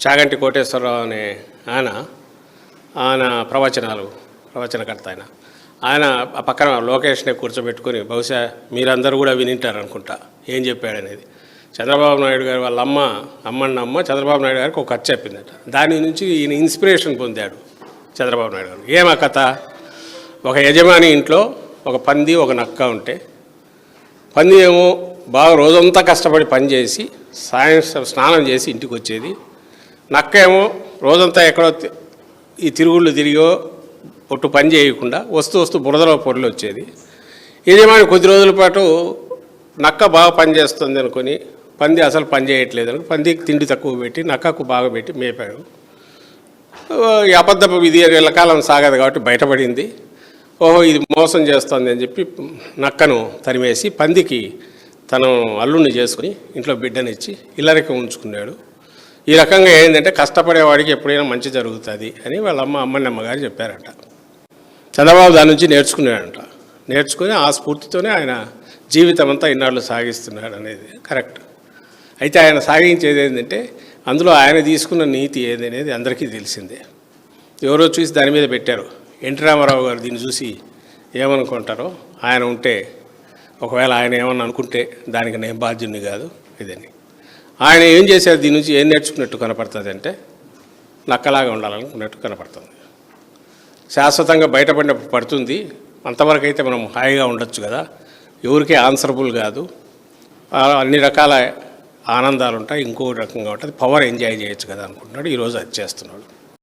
చాగంటి కోటేశ్వరరావు అనే ఆయన ఆయన ప్రవచనాలు ప్రవచనకర్త ఆయన. ఆయన ఆ పక్కన లోకేష్ని కూర్చోబెట్టుకొని బహుశా మీరందరూ కూడా వినింటారు అనుకుంటా ఏం చెప్పాడనేది. చంద్రబాబు నాయుడు గారు వాళ్ళ అమ్మ అమ్మన్న అమ్మ చంద్రబాబు నాయుడు గారికి ఒక కథ చెప్పిందట. దాని నుంచి ఈయన ఇన్స్పిరేషన్ పొందాడు చంద్రబాబు నాయుడు గారు. ఏమా కథ? ఒక యజమాని ఇంట్లో ఒక పంది ఒక నక్క ఉంటే పంది ఏమో బాగా రోజంతా కష్టపడి పని చేసి సాయంత్రం స్నానం చేసి ఇంటికి వచ్చేది నక్క ఏమో రోజంతా ఎక్కడో ఈ తిరుగుళ్ళు తిరిగో ఒట్టు పని చేయకుండా వస్తూ వస్తూ బురదలో పొరలు వచ్చేది. ఇదేమైనా కొద్ది రోజుల పాటు నక్క బాగా పనిచేస్తుంది అనుకుని అనుకొని పంది అసలు పని చేయట్లేదు అని పందికి తిండి తక్కువ పెట్టి నక్కకు బాగా పెట్టి మేపాడు. ఈ అబద్ధపు ఇది ఎల్లకాలం సాగదు కాబట్టి బయటపడింది. ఓహో ఇది మోసం చేస్తుంది అని చెప్పి నక్కను తరిమేసి పందికి తను అల్లుడిని చేసుకుని ఇంట్లో బిడ్డనిచ్చి ఇల్లరికి ఉంచుకున్నాడు. ఈ రకంగా ఏంటంటే కష్టపడేవాడికి ఎప్పుడైనా మంచి జరుగుతుంది అని వాళ్ళ అమ్మ అమ్మని గారు చెప్పారంట. చంద్రబాబు దాని నుంచి నేర్చుకున్నాడంట. నేర్చుకుని ఆ స్ఫూర్తితోనే ఆయన జీవితం అంతా ఇన్నాళ్ళు సాగిస్తున్నాడు అనేది కరెక్ట్. అయితే ఆయన సాగించేది ఏంటంటే అందులో ఆయన తీసుకున్న నీతి ఏది అనేది అందరికీ తెలిసిందే. ఎవరో చూసి దాని మీద పెట్టారు. ఎన్టీ రామారావు గారు దీన్ని చూసి ఏమనుకుంటారో ఆయన ఉంటే ఒకవేళ ఆయన ఏమన్నా అనుకుంటే దానికి నేను బాధ్యుని కాదు ఇదని. ఆయన ఏం చేశారు దీని నుంచి ఏం నేర్చుకున్నట్టు కనపడుతుంది అంటే నక్కలాగా ఉండాలనుకున్నట్టు కనపడుతుంది. శాశ్వతంగా బయటపడినప్పుడు పడుతుంది. అంతవరకు అయితే మనం హాయిగా ఉండొచ్చు కదా. ఎవరికే ఆన్సరబుల్ కాదు. అన్ని రకాల ఆనందాలు ఉంటాయి ఇంకో రకంగా ఉంటుంది. పవర్ ఎంజాయ్ చేయొచ్చు కదా అనుకుంటున్నాడు. ఈరోజు అది చేస్తున్నాడు.